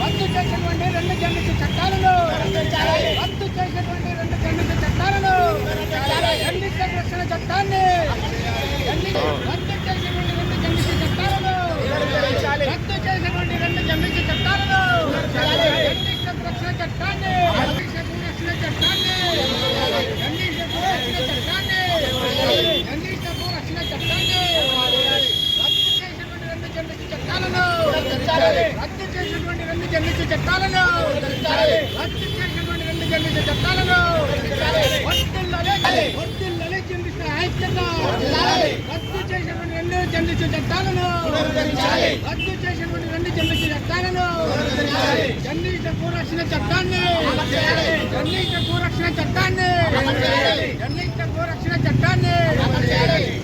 రద్దు చేసినటువంటి రెండు జన్మిత చట్టాలను రద్దు చేసినటువంటి రెండు జన్మిత చట్టాలను జన్మిత రక్షణ చట్టాన్ని రద్దు చేసినటువంటి రెండు జన్మిత చట్టాలను రద్దు చేసినటువంటి రెండు జన్మిత చట్టాలను జన్మిత రక్షణ చట్టాన్ని రక్షణ చట్టాన్ని జన్మిత రక్షణ చట్టాన్ని జన్మిత రక్షణ చట్టాన్ని రద్దు చేసినటువంటి రెండు జన్మిత చట్టాలను రద్దు చేసినటువంటి రెండు జన్మిత చట్టాలను రద్దు చేసినటువంటి రెండు జన్మిత చట్టాలను వర్ధిల్లాలి వర్ధిల్లాలి జన్మిత ఐక్యత రద్దు చేసినటువంటి రెండు చట్టాలను రద్దు చేసినటువంటి రెండు జన్మిత చట్టాలను జన్మిత భూరక్షణ చట్టాన్ని జన్మిత భూరక్షణ చట్టాన్ని జన్మిత భూరక్షణ చట్టాన్ని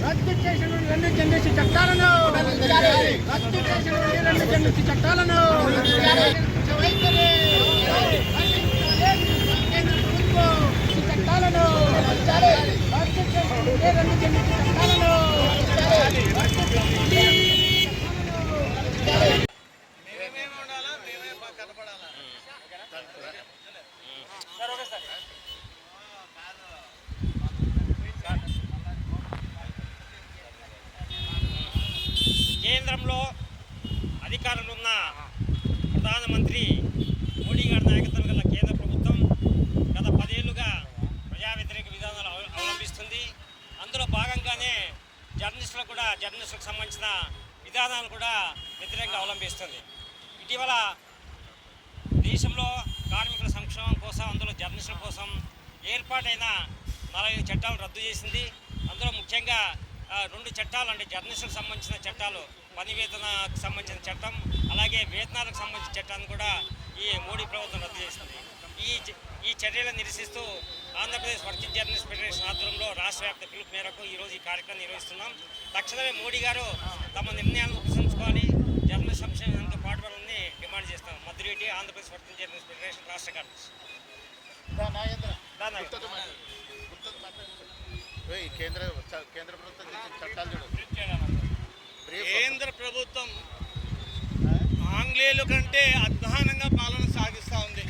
రద్దు చేసినటువంటి రెండు జన్మిత చట్టాలను రద్దు చేసినటువంటి రెండు జన్మిత చట్టాలను చట్టాలను రద్దు చేసినటువంటి రెండు జన్మిత కేంద్రంలో అధికారులు ఉన్న ప్రధానమంత్రి మోడీ గారి నాయకత్వం గల కేంద్ర ప్రభుత్వం గత పదేళ్ళుగా ప్రజా వ్యతిరేక విధానాలు అవలంబిస్తుంది. అందులో భాగంగానే జర్నలిస్టులకు కూడా జర్నలిస్టులకు సంబంధించిన విధానాలు కూడా వ్యతిరేకంగా అవలంబిస్తుంది. ఇటీవల దేశంలో కార్మికుల సంక్షేమం కోసం అందులో జర్నలిస్టుల కోసం ఏర్పాటైన నలభై ఐదు చట్టాలు రద్దు చేసింది. అందులో ముఖ్యంగా రెండు చట్టాలు అంటే జర్నలిస్టులకు సంబంధించిన చట్టాలు పని వేతనకు సంబంధించిన చట్టం అలాగే వేతనాలకు సంబంధించిన చట్టాన్ని కూడా ఈ మోడీ ప్రభుత్వం రద్దు చేసింది. ఈ ఈ చర్యలను నిరసిస్తూ ఆంధ్రప్రదేశ్ వర్కింగ్ జర్నలిస్ట్ ఫెడరేషన్ ఆధ్వర్యంలో రాష్ట్ర వ్యాప్త పిలుపు మేరకు ఈరోజు ఈ కార్యక్రమం నిర్వహిస్తున్నాం. తక్షణమే మోడీ గారు తమ నిర్ణయాలను ఉపసంచుకోవాలి జర్నలిస్ట్ సంక్షేమానికి పాటుపడాలని డిమాండ్ చేస్తాం. Madhureddy Andhra Pradesh working journalist federation రాష్ట్ర కార్యదర్శి. కేంద్ర ప్రభుత్వం చట్టాలు కేంద్ర ప్రభుత్వం ఆంగ్లేయుల కంటే అధ్వానంగా పాలన సాగిస్తూ ఉంది.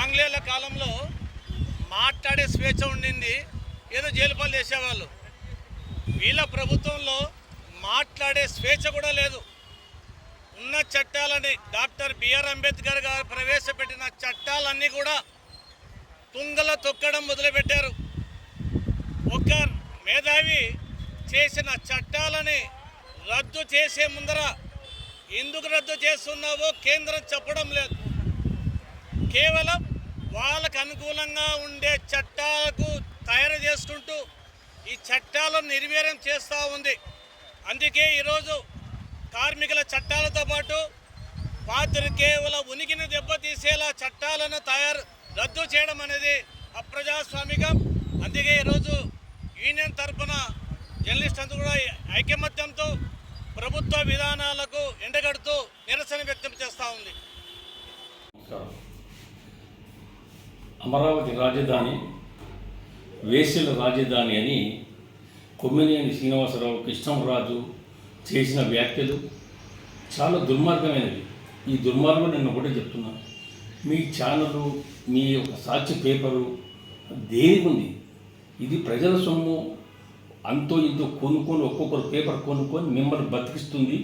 ఆంగ్లేయుల కాలంలో మాట్లాడే స్వేచ్ఛ ఉండింది. ఏదో జైలు పాలు చేసేవాళ్ళు. వీళ్ళ ప్రభుత్వంలో మాట్లాడే స్వేచ్ఛ కూడా లేదు. ఉన్న చట్టాలని డాక్టర్ బిఆర్ అంబేద్కర్ గారు ప్రవేశపెట్టిన చట్టాలన్నీ కూడా తుంగల తొక్కడం మొదలుపెట్టారు. ఒక మేధావి చేసిన చట్టాలని రద్దు చేసే ముందర ఎందుకు రద్దు చేస్తున్నావో కేంద్రం చెప్పడం లేదు. కేవలం వాళ్ళకు అనుకూలంగా ఉండే చట్టాలకు తయారు చేసుకుంటూ ఈ చట్టాలను నిర్వీర్యం చేస్తూ ఉంది. అందుకే ఈరోజు కార్మికుల చట్టాలతో పాటు పాత్రికేయుల ఉనికిని దెబ్బతీసేలా చట్టాలను తయారు రద్దు చేయడం అనేది అప్రజాస్వామికం. అందుకే ఈరోజు యూనియన్ తరఫున జర్నలిస్ట్ అంతా కూడా ఐకమత్యంతో ప్రభుత్వ విధానాలకు ఎండగడుతూ నిరసన వ్యక్తం చేస్తూ ఉంది. అమరావతి రాజధాని వేశ్యల రాజధాని అని కొమ్మినేని శ్రీనివాసరావు కృష్ణంరాజు చేసిన వ్యాఖ్యలు చాలా దుర్మార్గమైనవి. ఈ దుర్మార్గం నేను ఒకటే చెప్తున్నాను మీ ఛానలు మీ యొక్క సాక్షి పేపరు దేనికి ఉంది? ఇది ప్రజల సొమ్ము అంతో ఇంతో కొనుక్కొని ఒక్కొక్కరు పేపర్ కొనుక్కొని మిమ్మల్ని బతికిస్తుంది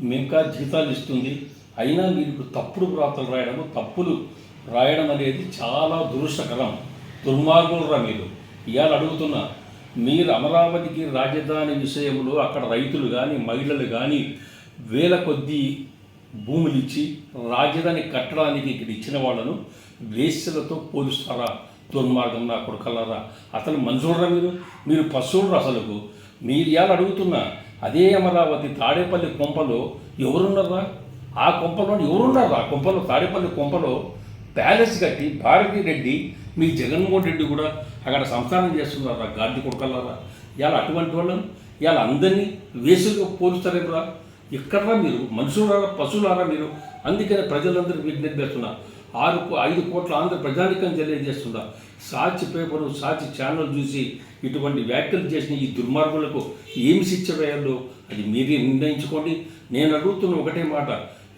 ఇంకా జీతాలు ఇస్తుంది. అయినా మీరు ఇప్పుడు తప్పుడు వ్రాతలు రాయడం తప్పులు రాయడం అనేది చాలా దురుషకరం దుర్మార్గులరా మీరు? ఇవాళ అడుగుతున్నా మీరు అమరావతికి రాజధాని విషయంలో అక్కడ రైతులు కానీ మహిళలు కానీ వేల కొద్దీ భూములు ఇచ్చి రాజధాని కట్టడానికి ఇక్కడ ఇచ్చిన వాళ్ళను వేశ్యలతో పోలుస్తారా? దుర్మార్గం నా కొడుకల్లారా అసలు మనుషులరా మీరు? మీరు పశువులు అసలుకు? మీరు ఇవాళ అడుగుతున్నా అదే అమరావతి తాడేపల్లి కొంపలో ఎవరున్నారా ఆ కొంపలో ఎవరున్నారా ఆ కొంపలో తాడేపల్లి కొంపలో ప్యాలెస్ కట్టి భారతీ రెడ్డి మీ జగన్మోహన్ రెడ్డి కూడా అక్కడ సంస్థానం చేస్తున్నారా గాడి కొడుకల్లారా ఇవాళ అటువంటి వాళ్ళని ఇవాళ అందరినీ వేసులుగా పోలుస్తారేమరా ఎక్కడరా మీరు? మనుషులారా పశువులారా మీరు? అందుకనే ప్రజలందరూ విజ్ఞప్తి ఆరు కో- ఐదు కోట్ల ఆంధ్ర ప్రజానికం తెలియజేస్తుందా సాక్షి పేపరు సాక్షి ఛానల్ చూసి ఇటువంటి వ్యాఖ్యలు చేసిన ఈ దుర్మార్గులకు ఏమి శిక్ష వేయాలో అది మీరే నిర్ణయించుకోండి. నేను అడుగుతున్న ఒకటే మాట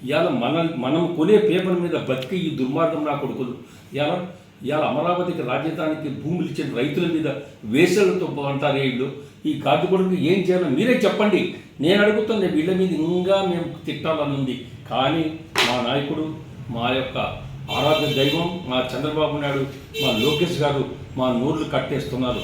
ఇవాళ మన మనం కొనే పేపర్ మీద బతికి ఈ దుర్మార్గం నా కొడుకులు. ఇవాళ ఇవాళ అమరావతికి రాజధానికి భూములు ఇచ్చిన రైతుల మీద వేసలతో అంటారు వీళ్ళు. ఈ కార్డు కొడుకు ఏం చేయాలో మీరే చెప్పండి. నేను అడుగుతున్న వీళ్ళ మీద ఇంకా మేము తిట్టాలని ఉంది కానీ మా నాయకుడు మా యొక్క ఆరాధ్య దైవం మా చంద్రబాబు నాయుడు మా లోకేష్ గారు మా నోర్లు కట్టేస్తున్నారు.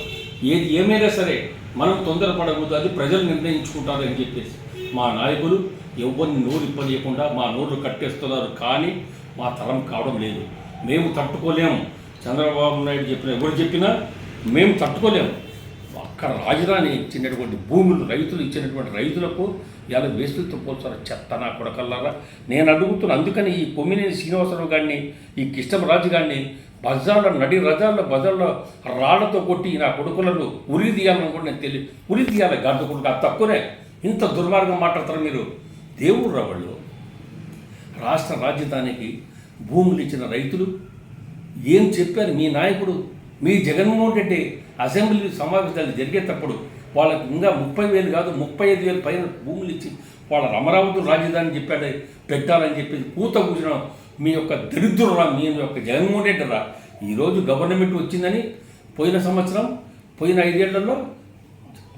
ఏది ఏమైనా సరే మనం తొందరపడకూడదు అది ప్రజలు నిర్ణయించుకుంటారు అని చెప్పేసి. మా నాయకులు ఎవరిని నోరు ఇప్పనీయకుండా మా నోర్లు కట్టేస్తున్నారు కానీ మా తరం కావడం లేదు. మేము తట్టుకోలేము చంద్రబాబు నాయుడు చెప్పిన ఎవరు చెప్పినా మేము తట్టుకోలేము అక్కడ రాజధాని ఇచ్చినటువంటి భూములు రైతులు ఇచ్చినటువంటి రైతులకు ఇలా వేస్తులతో పోల్చారు చెత్త నా కొడకల్లారా? నేను అడుగుతున్నా అందుకని ఈ కొమ్మినేని శ్రీనివాసరావు గారిని ఈ కృష్ణరాజు గారిని బజార్లో నడి రజాల్లో బజార్లో రాళ్ళతో కొట్టి నా కొడుకులను ఉరి తీయాలని కూడా నేను తెలియ ఉరి తీయాలి గడ్డ కొడుకు అది తక్కువనే. ఇంత దుర్మార్గం మాట్లాడతారు మీరు. దేవుడు రావాళ్ళు రాష్ట్ర రాజధానికి భూములు ఇచ్చిన రైతులు ఏం చెప్పారు మీ నాయకుడు? మీ జగన్మోహన్ రెడ్డి అసెంబ్లీ సమావేశాలు జరిగేటప్పుడు వాళ్ళకి ఇంకా ముప్పై వేలు కాదు ముప్పై ఐదు వేలు పైన భూములు ఇచ్చి వాళ్ళ అమరావతి రాజధాని చెప్పాడు పెట్టాలని చెప్పేసి పూత కూర్చున్న మీ యొక్క దరిద్రురా మీ యొక్క జగన్మోహన్ రెడ్డి రా. ఈరోజు గవర్నమెంట్ వచ్చిందని పోయిన సంవత్సరం పోయిన ఐదేళ్ళలో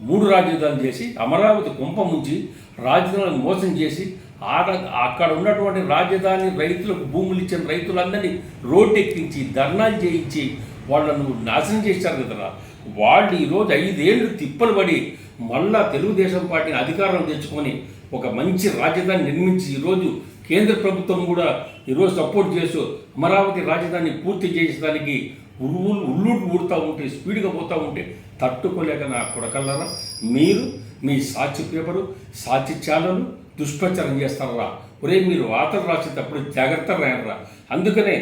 మూడు రాజధానులు చేసి అమరావతి కుంప ముంచి రాజధానులను మోసం చేసి ఆడ అక్కడ ఉన్నటువంటి రాజధాని రైతులకు భూములు ఇచ్చిన రైతులందరినీ రోడ్డెక్కించి ధర్నాలు చేయించి వాళ్ళను నాశనం చేశారు కదరా. వాళ్ళు ఈరోజు ఐదేళ్ళు తిప్పలు పడి మళ్ళా తెలుగుదేశం పార్టీని అధికారం తెచ్చుకొని ఒక మంచి రాజధాని నిర్మించి ఈరోజు కేంద్ర ప్రభుత్వం కూడా ఈరోజు సపోర్ట్ చేస్తూ అమరావతి రాజధాని పూర్తి చేసేదానికి ఉరువులు ఉల్లుడు ఊడుతూ ఉంటే స్పీడ్గా పోతూ ఉంటే తట్టుకోలేక నా కొడకల్లారా. మీరు మీ సాక్షి పేపరు సాక్షి ఛానల్ దుష్ప్రచారం చేస్తారా ఒరే మీరు వార్తలు రాసేటప్పుడు జాగ్రత్త రాయనరా అందుకనే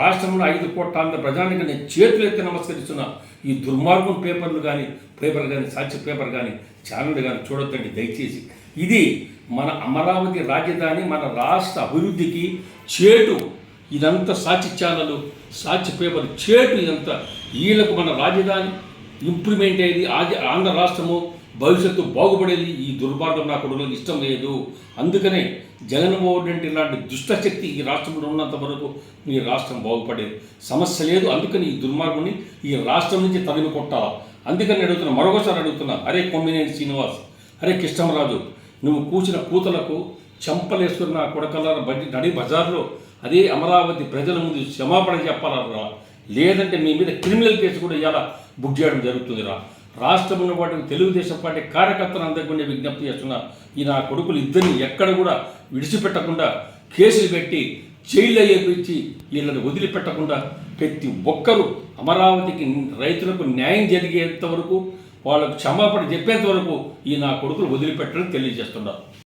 రాష్ట్రంలో ఐదు కోట్ల ఆంధ్ర ప్రజానికి నేను చేతులు ఎత్తి నమస్కరిస్తున్నా. ఈ దుర్మార్గం పేపర్లు కానీ పేపర్ కానీ సాక్షి పేపర్ కానీ ఛానల్ కానీ చూడొద్దండి దయచేసి. ఇది మన అమరావతి రాజధాని మన రాష్ట్ర అభివృద్ధికి చేటు. ఇదంతా సాక్షి ఛానల్ సాక్షి పేపర్ చేటు ఇదంతా. వీళ్ళకు మన రాజధాని ఇంప్రూవ్మెంట్ అయ్యేది ఆంధ్ర రాష్ట్రము భవిష్యత్తు బాగుపడేది ఈ దుర్మార్గం నా కొడుకులకు ఇష్టం లేదు. అందుకనే జగన్మోహన్ రెడ్డి ఇలాంటి దుష్టశక్తి ఈ రాష్ట్రంలో ఉన్నంత వరకు మీ రాష్ట్రం బాగుపడేది. సమస్య లేదు అందుకని ఈ దుర్మార్గుని ఈ రాష్ట్రం నుంచి తరిమి కొట్టాలా? అందుకని అడుగుతున్నా మరొకసారి అడుగుతున్నా అరే కొమ్మినేని శ్రీనివాస్ అరే కృష్ణరాజు నువ్వు కూచిన కూతలకు చంపలేసుకున్న కొడకల బట్టి నడి బజార్లో? అదే అమరావతి ప్రజల ముందు క్షమాపణ చెప్పాలరా? లేదంటే మీ మీద క్రిమినల్ కేసు కూడా ఇలా బుక్ చేయడం జరుగుతుందిరా. రాష్ట్రంలో ఉన్న తెలుగుదేశం పార్టీ కార్యకర్తలు అందకుండా విజ్ఞప్తి చేస్తున్నారు ఈ నా కొడుకులు ఇద్దరిని ఎక్కడ కూడా విడిచిపెట్టకుండా కేసులు పెట్టి జైలు అయ్యేపించి వీళ్ళని వదిలిపెట్టకుండా ప్రతి ఒక్కరూ అమరావతికి రైతులకు న్యాయం జరిగేంత వరకు వాళ్ళకు క్షమాపణ చెప్పేంత వరకు ఈ నా కొడుకులు వదిలిపెట్టడం తెలియజేస్తున్నారు